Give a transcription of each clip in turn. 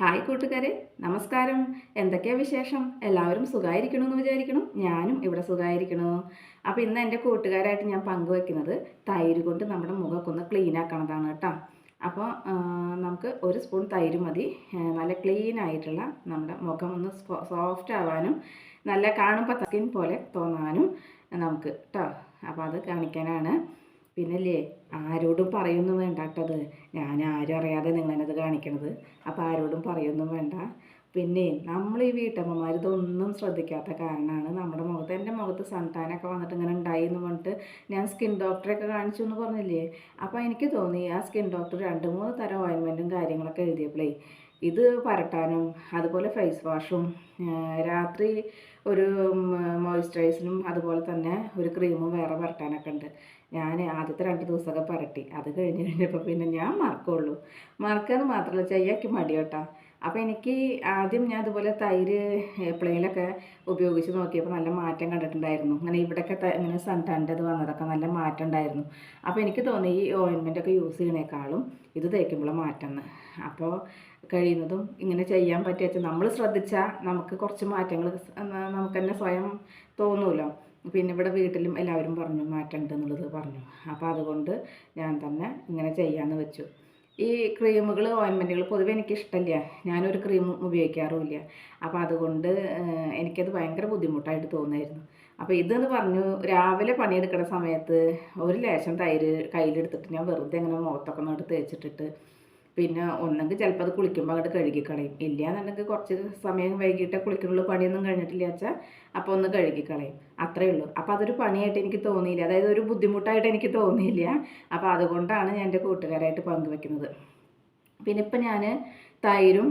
Hi കൂട്ടുകാരെ നമസ്കാരം. എന്തൊക്കെയാ വിശേഷം? എല്ലാവരും സുഖമായിരിക്കണമെന്ന് വിചാരിക്കണം. ഞാനും ഇവിടെ സുഖമായിരിക്കണു അപ്പോൾ ഇന്ന് എന്റെ കൂട്ടുകാരായിട്ട് ഞാൻ പങ്കുവെക്കുന്നത് തൈര് കൊണ്ട് നമ്മുടെ മുഖമൊക്കെ ഒന്ന് ക്ലീൻ ആക്കണതാണ് കേട്ടോ. അപ്പോൾ നമുക്ക് ഒരു സ്പൂൺ തൈര് മതി. നല്ല ക്ലീൻ ആയിട്ടുള്ള നമ്മുടെ മുഖം ഒന്ന് സോഫ്റ്റ് ആവാനും നല്ല കാണുമ്പോൾ സ്കിൻ പോലെ തോന്നാനും നമുക്ക് കേട്ടോ അപ്പോൾ അത് കാണിക്കാനാണ്. പിന്നല്ലേ ആരോടും പറയൊന്നും വേണ്ട കേട്ടത് ഞാൻ ആരും അറിയാതെ നിങ്ങളെന്നത് കാണിക്കണത്. അപ്പോൾ ആരോടും പറയൊന്നും വേണ്ട. പിന്നെ നമ്മൾ ഈ വീട്ടമ്മമാർ ഇതൊന്നും ശ്രദ്ധിക്കാത്ത കാരണമാണ് നമ്മുടെ മുഖത്ത് എന്റെ മുഖത്ത് സൺടാനൊക്കെ വന്നിട്ട് ഇങ്ങനെ ഉണ്ടായി എന്ന് പറഞ്ഞിട്ട് ഞാൻ സ്കിൻ ഡോക്ടറെയൊക്കെ കാണിച്ചു എന്ന് പറഞ്ഞില്ലേ? അപ്പോൾ എനിക്ക് തോന്നി ആ സ്കിൻ ഡോക്ടർ രണ്ട് മൂന്ന് തരം ഓയിൻമെന്റും കാര്യങ്ങളൊക്കെ എഴുതിയപ്പോഴേ ഇത് പരട്ടാനും അതുപോലെ ഫേസ് വാഷും രാത്രി ഒരു മോയ്സ്ചറൈസറും അതുപോലെ തന്നെ ഒരു ക്രീമും വേറെ പരട്ടാനൊക്കെ ഉണ്ട്. ഞാൻ ആദ്യത്തെ രണ്ട് ദിവസമൊക്കെ പരട്ടി. അത് കഴിഞ്ഞ് കഴിഞ്ഞപ്പോൾ പിന്നെ ഞാൻ മറക്കുള്ളൂ. മറക്കാന്ന് മാത്രമല്ല ചെയ്യാക്കി മടിയോട്ടാ അപ്പോൾ എനിക്ക് ആദ്യം ഞാൻ അതുപോലെ തൈര് എപ്പോഴെങ്കിലൊക്കെ ഉപയോഗിച്ച് നോക്കിയപ്പോൾ നല്ല മാറ്റം കണ്ടിട്ടുണ്ടായിരുന്നു. അങ്ങനെ ഇവിടെയൊക്കെ ഇങ്ങനെ സൺടാന്റെ ഇത് വന്നതൊക്കെ നല്ല മാറ്റം ഉണ്ടായിരുന്നു. അപ്പോൾ എനിക്ക് തോന്നി ഈ ഓയിൻമെന്റൊക്കെ യൂസ് ചെയ്യണേക്കാളും ഇത് തേക്കുമ്പോൾ മാറ്റം എന്ന് അപ്പോൾ കഴിയുന്നതും ഇങ്ങനെ ചെയ്യാൻ പറ്റിയ നമ്മൾ ശ്രദ്ധിച്ചാൽ നമുക്ക് കുറച്ച് മാറ്റങ്ങൾ നമുക്ക് തന്നെ സ്വയം തോന്നുമല്ലോ പിന്നെ ഇവിടെ വീട്ടിലും എല്ലാവരും പറഞ്ഞു മാറ്റമുണ്ട് എന്നുള്ളത് പറഞ്ഞു. അപ്പോൾ അതുകൊണ്ട് ഞാൻ തന്നെ ഇങ്ങനെ ചെയ്യാമെന്ന് വെച്ചു. ഈ ക്രീമുകൾ ഓയിൻമെന്റുകൾ പൊതുവെ എനിക്ക് ഇഷ്ടമില്ല ഞാനൊരു ക്രീം ഉപയോഗിക്കാറുമില്ല. അപ്പോൾ അതുകൊണ്ട് എനിക്കത് ഭയങ്കര ബുദ്ധിമുട്ടായിട്ട് തോന്നായിരുന്നു. അപ്പോൾ ഇതെന്ന് പറഞ്ഞു രാവിലെ പണിയെടുക്കുന്ന സമയത്ത് ഒരു ലേശം തൈര് കയ്യിലെടുത്തിട്ട് ഞാൻ വെറുതെ ഇങ്ങനെ മുഖത്തൊക്കെ നോട്ട് തേച്ചിട്ടിട്ട് പിന്നെ ഒന്നെങ്കിൽ ചിലപ്പോൾ അത് കുളിക്കുമ്പോൾ അങ്ങോട്ട് കഴുകിക്കളയും. ഇല്ല എന്നുണ്ടെങ്കിൽ കുറച്ച് സമയം വൈകിട്ട് കുളിക്കുന്നുള്ള പണിയൊന്നും കഴിഞ്ഞിട്ടില്ല വെച്ചാൽ അപ്പോൾ ഒന്ന് കഴുകിക്കളയും. അത്രയേ ഉള്ളൂ. അപ്പോൾ അതൊരു പണിയായിട്ട് എനിക്ക് തോന്നിയില്ല. അതായത് ഒരു ബുദ്ധിമുട്ടായിട്ട് എനിക്ക് തോന്നിയില്ല. അപ്പോൾ അതുകൊണ്ടാണ് ഞാൻ എന്റെ കൂട്ടുകാരായിട്ട് പങ്കുവെക്കുന്നത്. പിന്നെ ഇപ്പം ഞാൻ തൈരും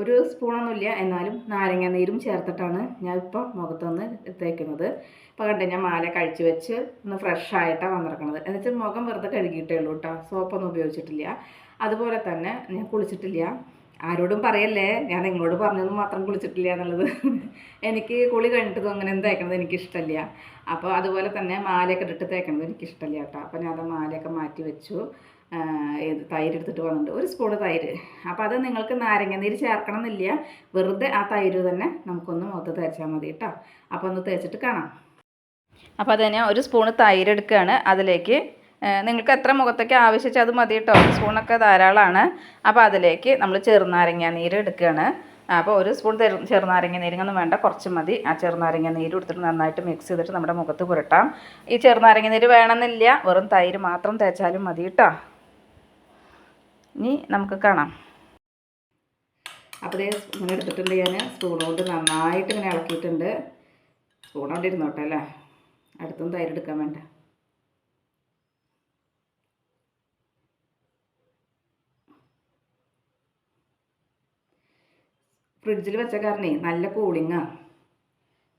ഒരു സ്പൂണൊന്നുമില്ല. എന്നാലും നാരങ്ങ നീരും ചേർത്തിട്ടാണ് ഞാൻ ഇപ്പോൾ മുഖത്തുനിന്ന് തേക്കുന്നത്. ഇപ്പോൾ കണ്ടേ ഞാൻ മാല കഴിച്ചു വെച്ച് ഒന്ന് ഫ്രഷ് ആയിട്ടാണ് വന്നിറക്കണത് എന്നുവെച്ചാൽ മുഖം വെറുതെ കഴുകിയിട്ടേ ഉള്ളൂ കേട്ടോ. സോപ്പൊന്നും ഉപയോഗിച്ചിട്ടില്ല. അതുപോലെ തന്നെ ഞാൻ കുളിച്ചിട്ടില്ല. ആരോടും പറയല്ലേ? ഞാൻ നിങ്ങളോട് പറഞ്ഞത് മാത്രം കുളിച്ചിട്ടില്ല എന്നുള്ളത്. എനിക്ക് കുളി കഴിഞ്ഞിട്ടതും അങ്ങനെ തേക്കണത് എനിക്ക് ഇഷ്ടമില്ല അപ്പോൾ അതുപോലെ തന്നെ മാലയൊക്കെ ഇട്ടിട്ട് തേക്കണത് എനിക്ക് ഇഷ്ടമില്ല കേട്ടോ. അപ്പോൾ ഞാൻ അത് മാലയൊക്കെ മാറ്റി വെച്ചു. ഏത് തൈര് എടുത്തിട്ട് വന്നിട്ടുണ്ട്. ഒരു സ്പൂണ് തൈര്. അപ്പോൾ അത് നിങ്ങൾക്ക് നാരങ്ങ നീര് ചേർക്കണം എന്നില്ല വെറുതെ ആ തൈര് തന്നെ നമുക്കൊന്ന് മുഖത്ത് തേച്ചാൽ മതി കേട്ടോ. അപ്പോൾ ഒന്ന് തേച്ചിട്ട് കാണാം. അപ്പോൾ അത് ഞാൻ ഒരു സ്പൂണ് തൈര് എടുക്കുകയാണ്. അതിലേക്ക് നിങ്ങൾക്ക് എത്ര മുഖത്തേക്ക് ആവശ്യിച്ചാൽ അത് മതി കേട്ടോ സ്പൂണൊക്കെ ധാരാളമാണ് അപ്പോൾ അതിലേക്ക് നമ്മൾ ചെറുനാരങ്ങ നീര് എടുക്കുകയാണ് അപ്പോൾ ഒരു സ്പൂൺ ചെറു ചെറുനാരങ്ങ നീരങ്ങൊന്നും വേണ്ട കുറച്ച് മതി. ആ ചെറുനാരങ്ങ നീര് എടുത്തിട്ട് നന്നായിട്ട് മിക്സ് ചെയ്തിട്ട് നമ്മുടെ മുഖത്ത് പുരട്ടാം. ഈ ചെറുനാരങ്ങ നീര് വേണമെന്നില്ല. വെറും തൈര് മാത്രം തേച്ചാലും മതി കേട്ടോ ഇനി നമുക്ക് കാണാം. അപ്പോൾ ഇങ്ങനെ എടുത്തിട്ടുണ്ട് ഞാൻ സ്പൂൺ കൊണ്ട് നന്നായിട്ട് ഇങ്ങനെ ഇളക്കിയിട്ടുണ്ട്. സ്പൂൺ കൊണ്ട് ഇരുന്നോട്ടെ അല്ലേ അടുത്തും തൈരെടുക്കാൻ വേണ്ട. ഫ്രിഡ്ജിൽ വെച്ച കാരണേ നല്ല കൂളിങ്ങാണ്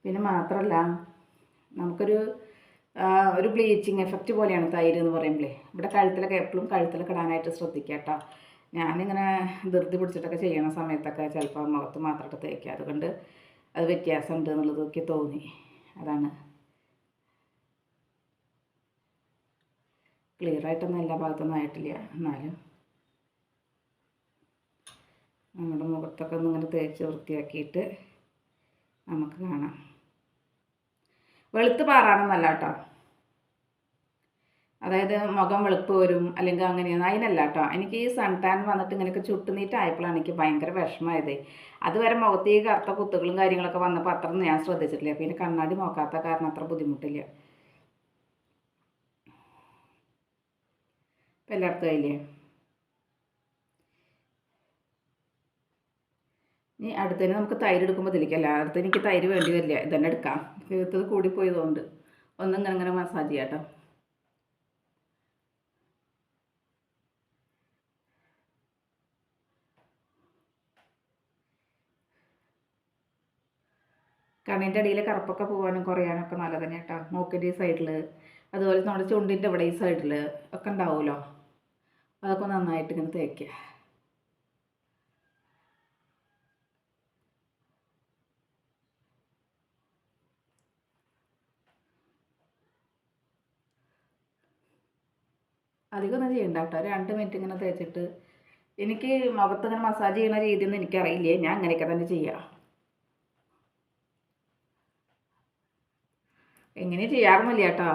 പിന്നെ മാത്രമല്ല നമുക്കൊരു ഒരു ബ്ലീച്ചിങ് എഫക്റ്റ് പോലെയാണ് തൈര് എന്ന് പറയുമ്പോൾ ഇവിടെ കഴുത്തിലൊക്കെ എപ്പോഴും കഴുത്തിലൊക്കെ ഇടാനായിട്ട് ശ്രദ്ധിക്കുക കേട്ടോ. ഞാനിങ്ങനെ ധൃതി പിടിച്ചിട്ടൊക്കെ ചെയ്യണ സമയത്തൊക്കെ ചിലപ്പോൾ മുഖത്ത് മാത്രമായിട്ട് തേക്കുക. അതുകൊണ്ട് അത് വ്യത്യാസമുണ്ട് എന്നുള്ളതൊക്കെ തോന്നി. അതാണ്. ക്ലിയർ ആയിട്ടൊന്നും എല്ലാ ഭാഗത്തൊന്നും ആയിട്ടില്ല. എന്നാലും നമ്മുടെ മുഖത്തൊക്കെ ഒന്ന് ഇങ്ങനെ തേച്ച് വൃത്തിയാക്കിയിട്ട് നമുക്ക് കാണാം. വെളുത്ത് നല്ല കേട്ടോ. അതായത് മുഖം വെളുപ്പ് വരും അല്ലെങ്കിൽ അങ്ങനെയാണ് അതിനല്ല കേട്ടോ. എനിക്ക് ഈ സൺ ടാൻ വന്നിട്ട് ഇങ്ങനെയൊക്കെ ചുട്ടുനീറ്റായപ്പോഴാണ് എനിക്ക് ഭയങ്കര വിഷമമായത്. അതുവരെ മുഖത്ത് ഈ കറുത്ത കുത്തുകളും കാര്യങ്ങളൊക്കെ വന്നപ്പോൾ അത്ര ഞാൻ ശ്രദ്ധിച്ചിട്ടില്ല. പിന്നെ കണ്ണാടി നോക്കാത്ത കാരണം അത്ര ബുദ്ധിമുട്ടില്ല. ഇപ്പം എല്ലായിടത്തും ആയില്ലേ? ഇനി അടുത്തതിന് നമുക്ക് തൈര് എടുക്കുമ്പോൾ ഇതിലേക്കല്ല? അടുത്ത് എനിക്ക് തൈര് വേണ്ടി വരില്ല. ഇതന്നെ എടുക്കാം. ഇത് കൂടിപ്പോയതുകൊണ്ട്. ഒന്നും ഇങ്ങനെ മസാജ് ചെയ്യാം കേട്ടോ. കണ്ണിന്റെ അടിയിൽ കറുപ്പൊക്കെ പോകാനും കുറയാനൊക്കെ നല്ലത് തന്നെ കേട്ടോ. മൂക്കിന്റെ ഈ സൈഡിൽ അതുപോലെ നമ്മുടെ ചുണ്ടിന്റെ ഇവിടെ ഈ സൈഡിൽ ഒക്കെ ഉണ്ടാവുമല്ലോ. അതൊക്കെ നന്നായിട്ട് ഇങ്ങനെ തേക്കുക. അധികം ഒന്നും ചെയ്യണ്ട കേട്ടോ. രണ്ട് മിനിറ്റ് ഇങ്ങനെ തേച്ചിട്ട് എനിക്ക് മുഖത്ത് ഇങ്ങനെ മസാജ് ചെയ്യുന്ന രീതിയൊന്നും എനിക്കറിയില്ലേ. ഞാൻ അങ്ങനെയൊക്കെ തന്നെ ചെയ്യാം. എങ്ങനെ ചെയ്യാറൊന്നുമില്ല കേട്ടോ.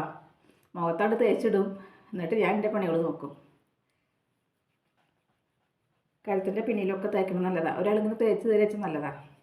മുഖത്തോട്ട് തേച്ചിടും. എന്നിട്ട് ഞാൻ എന്റെ പണികൾ നോക്കും. കഴുത്തിന്റെ പിന്നിലൊക്കെ തേക്കുന്നത് നല്ലതാണ് ഒരാളിങ്ങനെ തേച്ച് തേച്ച് നല്ലതാണ്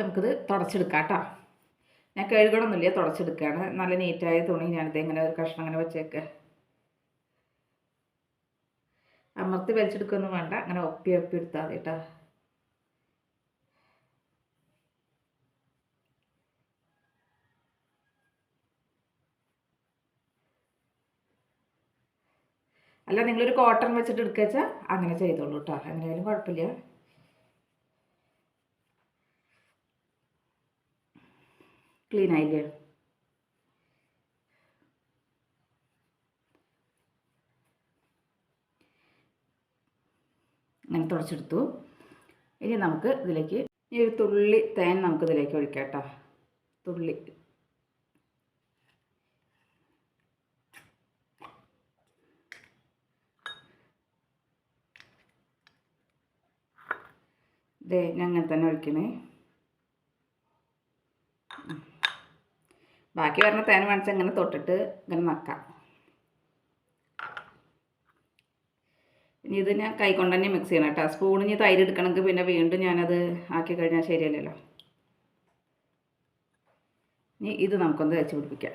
നമുക്കിത് തുടച്ചെടുക്കാം കേട്ടോ ഞാൻ കഴുകണമൊന്നുമില്ല തുടച്ചെടുക്കുകയാണ്. നല്ല നീറ്റായ തുണി ഞാനിത് ഇങ്ങനെ ഒരു കഷ്ണം അങ്ങനെ വെച്ചേക്ക്. അമർത്തി വലിച്ചെടുക്കൊന്നും വേണ്ട അങ്ങനെ ഒപ്പി ഒപ്പി എടുത്താൽ മതി കേട്ടോ. അല്ല നിങ്ങളൊരു കോട്ടൺ വെച്ചിട്ട് എടുക്കുക വെച്ചാൽ അങ്ങനെ ചെയ്തോളൂ കേട്ടോ. എങ്ങനെയായാലും കുഴപ്പമില്ല. ക്ലീൻ ആയില്ലേ? അങ്ങനെ തുടച്ചെടുത്തു. ഇനി നമുക്ക് ഇതിലേക്ക് ഈ ഒരു തുള്ളി തേൻ നമുക്ക് ഇതിലേക്ക് ഒഴിക്കാം കേട്ടോ. തുള്ളി. ഇതേ ഞാൻ അങ്ങനെ തന്നെ ഒഴിക്കണേ. ബാക്കി വരുന്ന തേൻ വേണിച്ച് ഇങ്ങനെ തൊട്ടിട്ട് ഇങ്ങനെ നക്കാം. ഇനി ഇത് ഞാൻ കൈ കൊണ്ട് തന്നെ മിക്സ് ചെയ്യണം കേട്ടോ. സ്പൂണിന് തൈര് എടുക്കണമെങ്കിൽ പിന്നെ വീണ്ടും ഞാനത് ആക്കി കഴിഞ്ഞാൽ ശരിയല്ലല്ലോ. ഇനി ഇത് നമുക്കൊന്ന് വെച്ച് പിടിപ്പിക്കാം.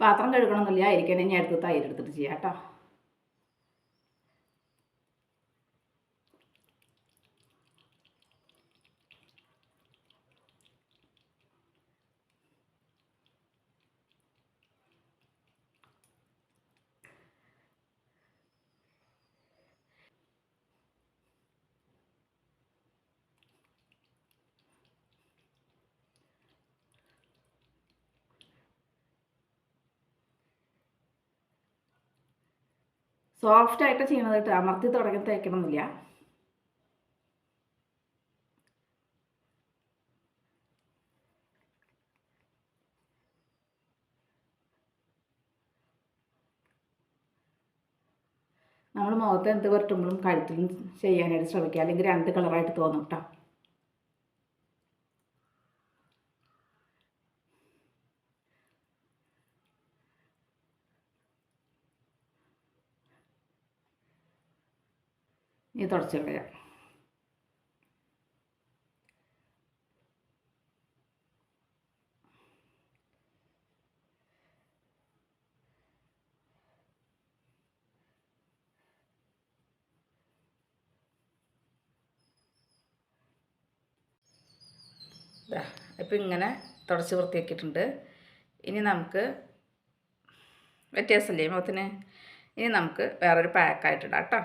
പാത്രം കഴുകണമെന്നില്ല ആയിരിക്കണം. ഞാൻ എടുത്ത് തൈര് എടുത്തിട്ട് ചെയ്യാം കേട്ടോ. സോഫ്റ്റ് ആയിട്ട് ചെയ്യണത് കേട്ടോ. അമർത്തി തുടങ്ങി തേക്കണമെന്നില്ല നമ്മൾ മുഖത്ത് എന്ത് പുരട്ടുമ്പോഴും കഴുത്തിലും ചെയ്യാനായിട്ട് ശ്രമിക്കുക. അല്ലെങ്കിൽ രണ്ട് കളറായിട്ട് തോന്നും കേട്ടോ. ഇനി തുടച്ച് കളയാം. ഇപ്പം ഇങ്ങനെ തുടച്ച് വൃത്തിയാക്കിയിട്ടുണ്ട്. ഇനി നമുക്ക് വ്യത്യാസമില്ലേ മുഖത്തിന്? ഇനി നമുക്ക് വേറൊരു പാക്കായിട്ടിടാം കേട്ടോ.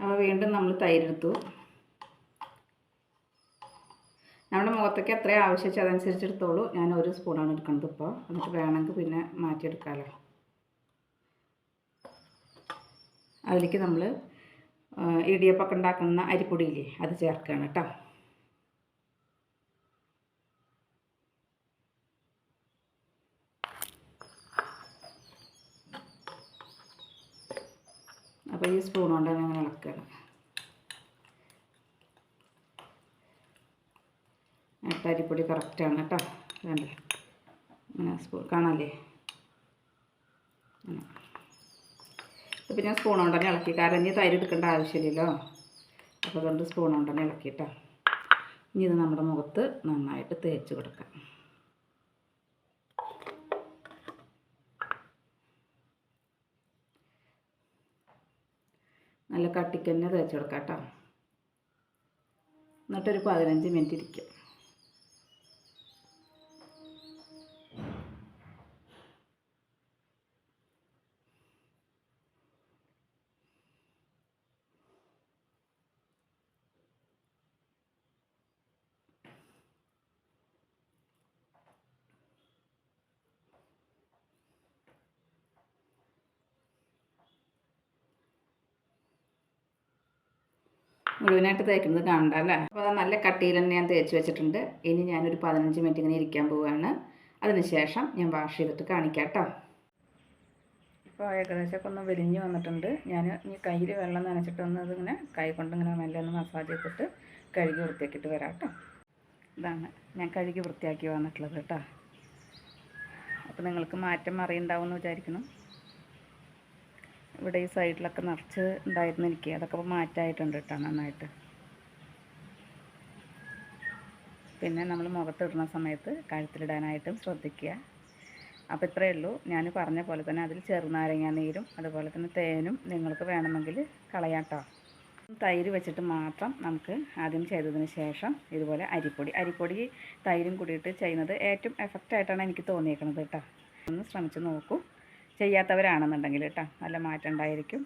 അപ്പോൾ വീണ്ടും നമ്മൾ തൈരെടുത്തു. നമ്മുടെ മുഖത്തേക്ക് എത്ര ആവശ്യം അതനുസരിച്ച് എടുത്തോളൂ. ഞാൻ ഒരു സ്പൂണാണ് എടുക്കുന്നത് ഇപ്പോൾ എന്നിട്ട് വേണമെങ്കിൽ പിന്നെ മാറ്റിയെടുക്കാമല്ലോ അതിലേക്ക് നമ്മൾ ഇടിയപ്പൊക്കെ ഉണ്ടാക്കുന്ന അരിപ്പൊടിയില്ലേ അത് ചേർക്കുകയാണ് കേട്ടോ അപ്പോൾ ഈ സ്പൂൺ കൊണ്ട് തന്നെ അങ്ങനെ ഇളക്കണം എന്നിട്ട് അരിപ്പൊടി കറക്റ്റാണ് കേട്ടോ. വേണ്ട? അങ്ങനെ സ്പൂൺ കാണാല്ലേ? അപ്പോൾ ഞാൻ സ്പൂൺ കൊണ്ട് തന്നെ ഇളക്കി. കാരണം ഇനി തൈര് എടുക്കേണ്ട ആവശ്യമില്ലല്ലോ. അപ്പോൾ അതുകൊണ്ട് സ്പൂൺ കൊണ്ട് തന്നെ ഇളക്കിയിട്ടോ ഇനി ഇത് നമ്മുടെ മുഖത്ത് നന്നായിട്ട് തേച്ച് കൊടുക്കാം. നല്ല കട്ടിക്ക് തന്നെ തേച്ച് കൊടുക്കാം കേട്ടോ. എന്നിട്ടൊരു പതിനഞ്ച് മിനിറ്റ് ഇരിക്കുക മുഴുവനായിട്ട് തേക്കുന്നത് കാണണ്ട അല്ലേ? അപ്പോൾ അത് നല്ല കട്ടിയിൽ തന്നെ ഞാൻ തേച്ച് വെച്ചിട്ടുണ്ട്. ഇനി ഞാനൊരു പതിനഞ്ച് മിനിറ്റ് ഇങ്ങനെ ഇരിക്കാൻ പോവുകയാണ് അതിനുശേഷം ഞാൻ വാഷ് ചെയ്തിട്ട് കാണിക്കാം കേട്ടോ. ഇപ്പോൾ ഏകദേശമൊക്കെ ഒന്ന് വെലിഞ്ഞ് വന്നിട്ടുണ്ട്. ഞാൻ ഇനി കയ്യിൽ വെള്ളം നനച്ചിട്ടൊന്ന് അതിങ്ങനെ കൈ കൊണ്ട് ഇങ്ങനെ മെല്ലെ ഒന്ന് മസാജ് ചെയ്തിട്ട് കഴുകി വൃത്തിയാക്കിയിട്ട് വരാം കേട്ടോ. ഇതാണ് ഞാൻ കഴുകി വൃത്തിയാക്കി വന്നിട്ടുള്ളത് കേട്ടോ. അപ്പോൾ നിങ്ങൾക്ക് മാറ്റം അറിയുണ്ടാവുമെന്ന് വിചാരിക്കണം ഇവിടെ ഈ സൈഡിലൊക്കെ നിറച്ച് ഉണ്ടായിരുന്നു എനിക്ക്. അതൊക്കെ ഇപ്പോൾ മാറ്റായിട്ടുണ്ട് കേട്ടോ നന്നായിട്ട്. പിന്നെ നമ്മൾ മുഖത്തിടുന്ന സമയത്ത് കഴുത്തിലിടാനായിട്ടും ശ്രദ്ധിക്കുക. അപ്പോൾ ഇത്രയേ ഉള്ളൂ. ഞാൻ പറഞ്ഞ പോലെ തന്നെ അതിൽ ചെറുനാരങ്ങ നീരും അതുപോലെ തന്നെ തേനും നിങ്ങൾക്ക് വേണമെങ്കിൽ കളയാട്ടോ തൈര് വെച്ചിട്ട് മാത്രം നമുക്ക് ആദ്യം ചെയ്തതിന് ശേഷം ഇതുപോലെ അരിപ്പൊടി. അരിപ്പൊടി തൈരും കൂടിയിട്ട് ചെയ്യുന്നത് ഏറ്റവും എഫക്റ്റായിട്ടാണ് എനിക്ക് തോന്നിയേക്കുന്നത് കേട്ടോ. ഒന്ന് ശ്രമിച്ച് നോക്കൂ. ചെയ്യാത്തവരാണെന്നുണ്ടെങ്കിൽ കേട്ടോ നല്ല മാറ്റം ഉണ്ടായിരിക്കും.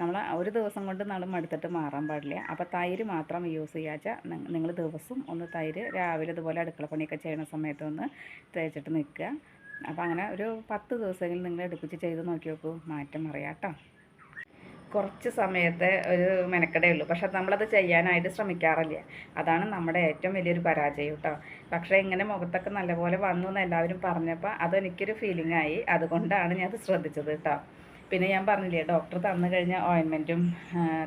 നമ്മൾ ഒരു ദിവസം കൊണ്ട് നമ്മൾ മടുത്തിട്ട് മാറാൻ പാടില്ല. അപ്പോൾ തൈര് മാത്രം യൂസ് ചെയ്യാച്ച നിങ്ങൾ ദിവസം ഒന്ന് തൈര് രാവിലെ ഇതുപോലെ അടുക്കള പണിയൊക്കെ ചെയ്യുന്ന സമയത്ത് ഒന്ന് തേച്ചിട്ട് നിൽക്കുക. അപ്പോൾ അങ്ങനെ ഒരു പത്ത് ദിവസമെങ്കിലും നിങ്ങൾ എടുപ്പിച്ച് ചെയ്ത് നോക്കി നോക്കൂ. മാറ്റം അറിയാം കേട്ടോ കുറച്ച് സമയത്തെ ഒരു മെനക്കടേ ഉള്ളൂ. പക്ഷെ നമ്മളത് ചെയ്യാനായിട്ട് ശ്രമിക്കാറില്ല. അതാണ് നമ്മുടെ ഏറ്റവും വലിയൊരു പരാജയം കേട്ടോ. പക്ഷേ ഇങ്ങനെ മുഖത്തൊക്കെ നല്ലപോലെ വന്നു എന്ന് എല്ലാവരും പറഞ്ഞപ്പോൾ അതെനിക്കൊരു ഫീലിംഗ് ആയി. അതുകൊണ്ടാണ് ഞാൻ അത് ശ്രദ്ധിച്ചത് കേട്ടോ. പിന്നെ ഞാൻ പറഞ്ഞില്ലേ ഡോക്ടർ തന്നു കഴിഞ്ഞ ഓയിൻമെന്റും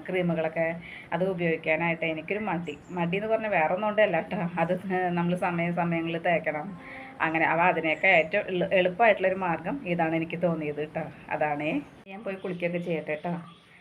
ക്രീമുകളൊക്കെ അത് ഉപയോഗിക്കാനായിട്ട് എനിക്കൊരു മടി. മടി എന്ന് പറഞ്ഞാൽ വേറെ ഒന്നും കൊണ്ടല്ല കേട്ടോ. അത് നമ്മൾ സമയ സമയങ്ങളിൽ തേക്കണം. അങ്ങനെ അപ്പോൾ അതിനൊക്കെ ഏറ്റവും എളുപ്പമായിട്ടുള്ളൊരു മാർഗം ഇതാണ് എനിക്ക് തോന്നിയത് കേട്ടോ. അതാണേ. ഞാൻ പോയി കുളിക്കുകയൊക്കെ ചെയ്യട്ടെ കേട്ടോ.